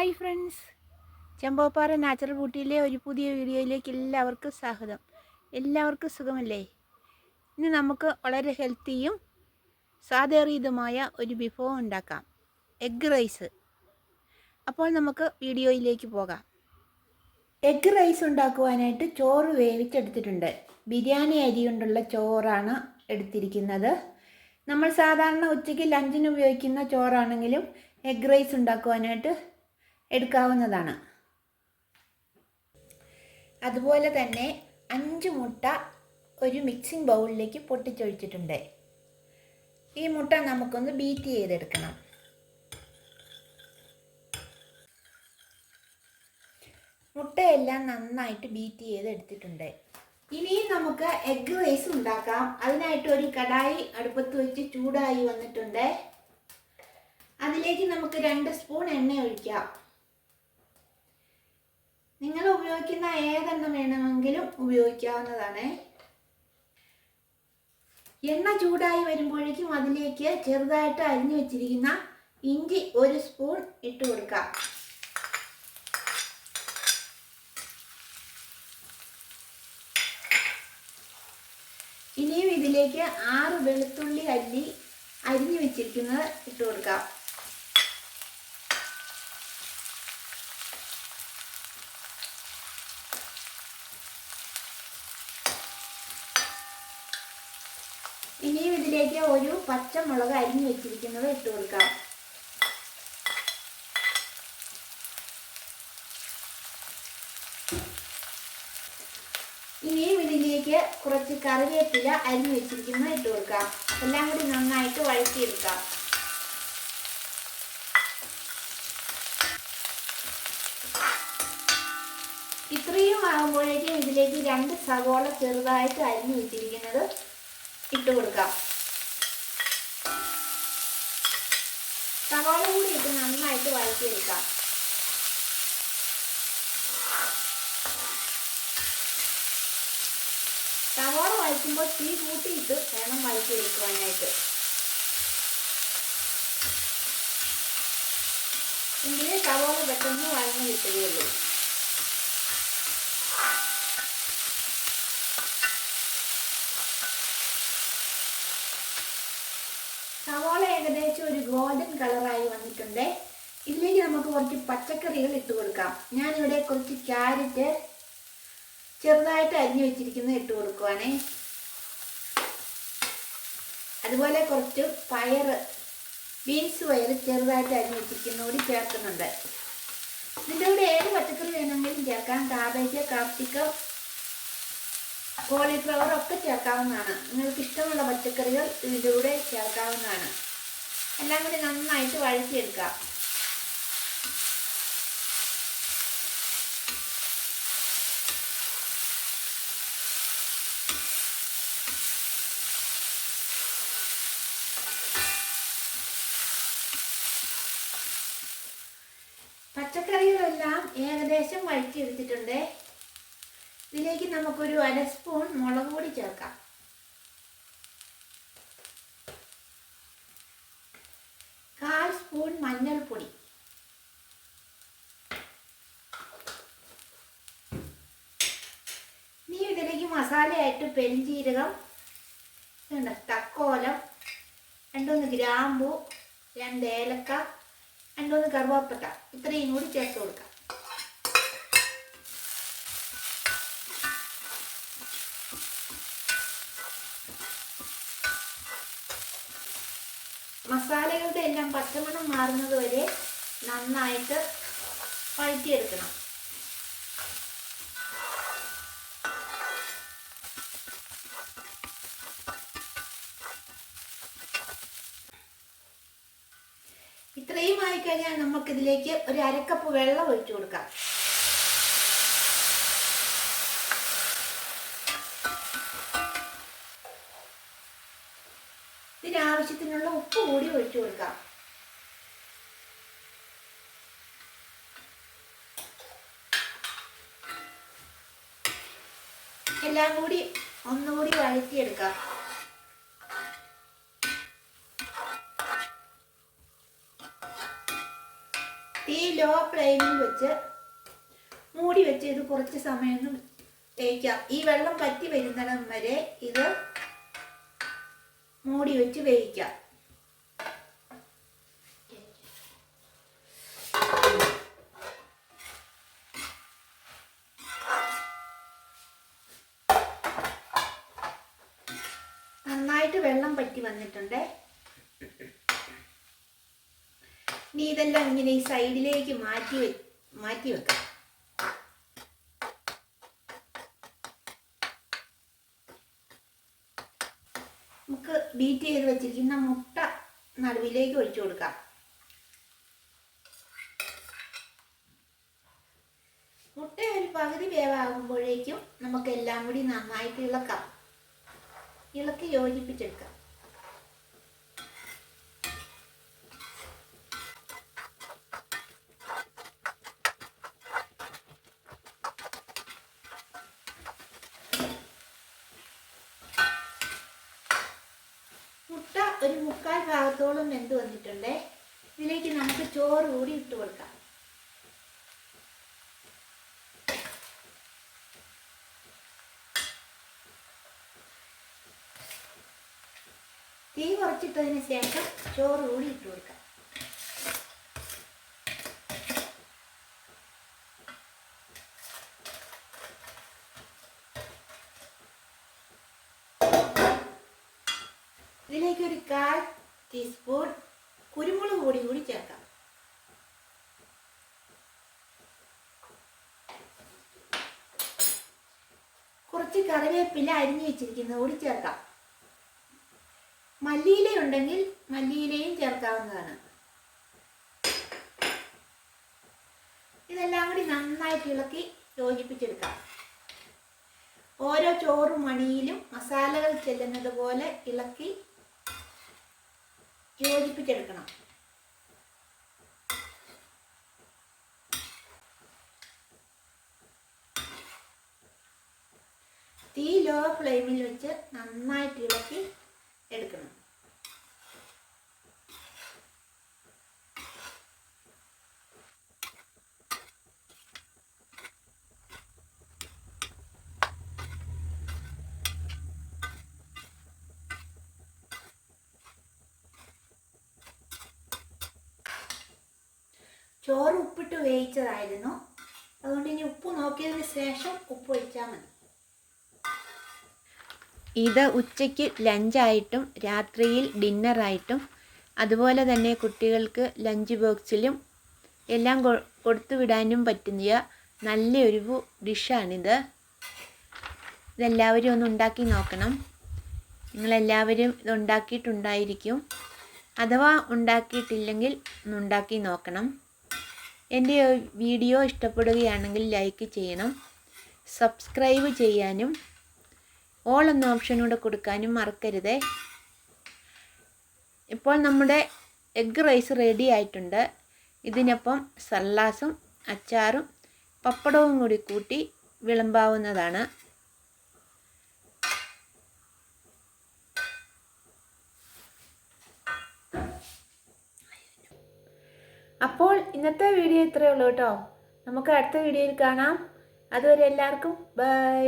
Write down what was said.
Hi friends Chempoppara natural ബ്യൂട്ടിയിലെ ഒരു പുതിയ വീഡിയോയിലേക്ക് എല്ലാവർക്കും സ്വാഗതം. എല്ലാവർക്കും സുഖമല്ലേ? ഇന്ന് നമുക്ക് വളരെ ഹെൽത്തിയും സ്വാദേറിയതുമായ ഒരു വിഭവം ഉണ്ടാക്കാം. എഗ് റൈസ് അപ്പോൾ നമുക്ക് വീഡിയോയിലേക്ക് പോകാം. എഗ്ഗ് റൈസ് ഉണ്ടാക്കുവാനായിട്ട് ചോറ് വേവിച്ചെടുത്തിട്ടുണ്ട്. ബിരിയാണി അരി കൊണ്ടുള്ള ചോറാണ് എടുത്തിരിക്കുന്നത്. നമ്മൾ സാധാരണ ഉച്ചയ്ക്ക് ലഞ്ചിന് ഉപയോഗിക്കുന്ന ചോറാണെങ്കിലും എഗ് റൈസ് ഉണ്ടാക്കുവാനായിട്ട് എടുക്കാവുന്നതാണ്. അതുപോലെ തന്നെ അഞ്ച് മുട്ട ഒരു മിക്സിംഗ് ബൗളിലേക്ക് പൊട്ടിച്ചൊഴിച്ചിട്ടുണ്ട്. ഈ മുട്ട നമുക്കൊന്ന് ബീറ്റ് ചെയ്തെടുക്കണം. മുട്ടയെല്ലാം നന്നായിട്ട് ബീറ്റ് ചെയ്ത് എടുത്തിട്ടുണ്ട് ഇനിയും നമുക്ക് എഗ് റൈസ് ഉണ്ടാക്കാം. അതിനായിട്ട് ഒരു കടായി അടുപ്പത്ത് വെച്ച് ചൂടായി വന്നിട്ടുണ്ട്. അതിലേക്ക് നമുക്ക് രണ്ട് സ്പൂൺ എണ്ണ ഒഴിക്കാം. നിങ്ങൾ ഉപയോഗിക്കുന്ന ഏതെണ്ണം വേണമെങ്കിലും ഉപയോഗിക്കാവുന്നതാണ്. എണ്ണ ചൂടായി വരുമ്പോഴേക്കും അതിലേക്ക് ചെറുതായിട്ട് അരിഞ്ഞു വെച്ചിരിക്കുന്ന ഇഞ്ചി ഒരു സ്പൂൺ ഇട്ട് കൊടുക്കാം. ഇനിയും ഇതിലേക്ക് ആറ് വെളുത്തുള്ളി അല്ലി അരിഞ്ഞു വെച്ചിരിക്കുന്നത് ഇട്ട് കൊടുക്കാം ഇനിയും ഒരു പച്ചമുളക് അരിഞ്ഞു വെച്ചിരിക്കുന്നത് ഇട്ട് കൊടുക്കാം. ഇനിയും ഇതിലേക്ക് കുറച്ച് കറിവേപ്പില അരിഞ്ഞു വെച്ചിരിക്കുന്നത് ഇട്ട് കൊടുക്കാം. എല്ലാം കൂടി നന്നായിട്ട് വഴറ്റിയെടുക്കാം. ഇത്രയും ആകുമ്പോഴേക്കും ഇതിലേക്ക് രണ്ട് സവോള ചെറുതായിട്ട് അരിഞ്ഞു വെച്ചിരിക്കുന്നത് ഇട്ട് കൊടുക്കാം സവാള കൂടി ഇട്ട് നന്നായിട്ട് വഴറ്റിയെടുക്കാം. സവോള വഴറ്റുമ്പോൾ തീ കൂട്ടിയിട്ട് വേണം വഴറ്റിയെടുക്കുവാനായിട്ട്. എങ്കിലേ സവോള പെട്ടെന്ന് വഴങ്ങി കിട്ടുകയുള്ളൂ. സവോള ഏകദേശം ഒരു ഗോൾഡൻ കളറായി വന്നിട്ടുണ്ട്. ഇതിലേക്ക് നമുക്ക് കുറച്ച് പച്ചക്കറികൾ ഇട്ട് കൊടുക്കാം. ഞാനിവിടെ കുറച്ച് ക്യാരറ്റ് ചെറുതായിട്ട് അരിഞ്ഞു വെച്ചിരിക്കുന്നത് ഇട്ട് കൊടുക്കുവാണേ. അതുപോലെ കുറച്ച് പയർ ബീൻസ് പയർ ചെറുതായിട്ട് അരിഞ്ഞു വെച്ചിരിക്കുന്ന കൂടി ചേർക്കുന്നുണ്ട്. ഇതിന്റെ കൂടെ ഏത് പച്ചക്കറി വേണമെങ്കിലും ചേർക്കാം. കാബേജ് കാപ്സിക്കം കോളിഫ്ലവർ ഒക്കെ ചേർക്കാവുന്നതാണ്. നിങ്ങൾക്ക് ഇഷ്ടമുള്ള പച്ചക്കറികൾ ഇതിന്റെ കൂടെ ചേർക്കാവുന്നതാണ്. എല്ലാം കൂടി നന്നായിട്ട് വഴറ്റിയെടുക്കാം. പച്ചക്കറികളെല്ലാം ഏകദേശം വഴറ്റിയെടുത്തിട്ടുണ്ട്. ഇതിലേക്ക് നമുക്കൊരു അര സ്പൂൺ മുളക് പൊടി ചേർക്കാം. കാൽ സ്പൂൺ മഞ്ഞൾപ്പൊടി. ഇനി ഇതിലേക്ക് മസാലയായിട്ട് പെരിഞ്ചീരകം തക്കോലം രണ്ടൊന്ന് ഗ്രാമ്പു രണ്ട് ഏലക്ക രണ്ടൊന്ന് കറുവാപ്പട്ട. ഇത്രയും കൂടി ചേർത്ത് കൊടുക്കാം. മസാലകളുടെ എല്ലാം പച്ചമണം മാറുന്നത് വരെ നന്നായിട്ട് വഴറ്റിയെടുക്കണം ഇത്രയും ആയിക്കഴിഞ്ഞാൽ നമുക്കിതിലേക്ക് ഒരു അരക്കപ്പ് വെള്ളം ഒഴിച്ചു കൊടുക്കാം. ഇതിനാവശ്യത്തിനുള്ള ഉപ്പ് കൂടി ഒഴിച്ചു കൊടുക്കാം. എല്ലാം കൂടി ഒന്നുകൂടി വഴറ്റിയെടുക്കാം തീ ലോ ഫ്ലെയിമിൽ വെച്ച് മൂടി വെച്ച് ഇത് കുറച്ച് സമയം വേവിക്കാം ഈ വെള്ളം പറ്റി വരുന്നിടം വരെ ഇത് മൂടി വെച്ച് വേവിക്കാം. നന്നായിട്ട് വെള്ളം പറ്റി വന്നിട്ടുണ്ട്. ഇനി ഇതെല്ലാം ഇങ്ങനെ ഈ സൈഡിലേക്ക് മാറ്റി മാറ്റി വെക്കാം. നമുക്ക് ബീറ്റ് ചെയ്ത് വെച്ചിരിക്കുന്ന മുട്ട നടുവിലേക്ക് ഒഴിച്ചു കൊടുക്കാം. മുട്ട ഒരു പകുതി വേവാകുമ്പോഴേക്കും നമുക്ക് എല്ലാം കൂടി നന്നായിട്ട് ഇളക്കാം. ഇളക്കി യോജിപ്പിച്ചെടുക്കാം മുട്ട ഒരു മുക്കാൽ ഭാഗത്തോളം വെന്ത് വന്നിട്ടുണ്ട്. ഇതിലേക്ക് നമുക്ക് ചോറ് കൂടി ഇട്ട് കൊടുക്കാം. തീ കുറച്ചിട്ടതിന് ശേഷം ചോറ് കൂടി ഇട്ട് കൊടുക്കാം. ഇതിലേക്ക് ഒരു കാൽ ടീസ്പൂൺ കുരുമുളക് പൊടി കൂടി ചേർക്കാം. കുറച്ച് കറിവേപ്പില അരിഞ്ഞു വെച്ചിരിക്കുന്നത് കൂടി ചേർക്കാം. മല്ലിയില ഉണ്ടെങ്കിൽ മല്ലിയിലയും ചേർക്കാവുന്നതാണ്. ഇതെല്ലാം കൂടി നന്നായിട്ട് ഇളക്കി യോജിപ്പിച്ചെടുക്കാം. ഓരോ ചോറും മണിയിലും മസാലകൾ ചെല്ലുന്നത് പോലെ ഇളക്കി യോജിപ്പിച്ചെടുക്കണം. തീ ലോ ഫ്ലെയിമിൽ വെച്ച് നന്നായിട്ട് ഇളക്കി ചോറ് ഉപ്പിട്ട് വേവിച്ചതായിരുന്നു. അതുകൊണ്ട് ഇനി ഉപ്പ് നോക്കിയതിന് ശേഷം ഉപ്പ് ഒഴിച്ചാൽ മതി. ഇത് ഉച്ചയ്ക്ക് ലഞ്ചായിട്ടും രാത്രിയിൽ ഡിന്നറായിട്ടും അതുപോലെ തന്നെ കുട്ടികൾക്ക് ലഞ്ച് ബോക്സിലും എല്ലാം കൊടുത്തു വിടാനും പറ്റുന്ന നല്ലൊരു ഡിഷാണിത്. ഇതെല്ലാവരും ഒന്ന് ഉണ്ടാക്കി നോക്കണം. നിങ്ങളെല്ലാവരും ഇത് ഉണ്ടാക്കിയിട്ടുണ്ടായിരിക്കും. അഥവാ ഉണ്ടാക്കിയിട്ടില്ലെങ്കിൽ ഒന്ന് ഉണ്ടാക്കി നോക്കണം. എന്റെ വീഡിയോ ഇഷ്ടപ്പെടുകയാണെങ്കിൽ ലൈക്ക് ചെയ്യണം സബ്സ്ക്രൈബ് ചെയ്യാനും ഓൾ എന്ന ഓപ്ഷനൂടെ കൊടുക്കാനും മറക്കരുതേ. ഇപ്പോൾ നമ്മുടെ എഗ് റൈസ് റെഡി ആയിട്ടുണ്ട്. ഇതിനൊപ്പം സല്ലാസും അച്ചാറും പപ്പടവും കൂടി കൂട്ടി വിളമ്പാവുന്നതാണ് അപ്പോൾ ഇന്നത്തെ വീഡിയോ ഇത്രയേ ഉള്ളൂ കേട്ടോ. നമുക്ക് അടുത്ത വീഡിയോയിൽ കാണാം. അതുവരെ എല്ലാവർക്കും ബൈ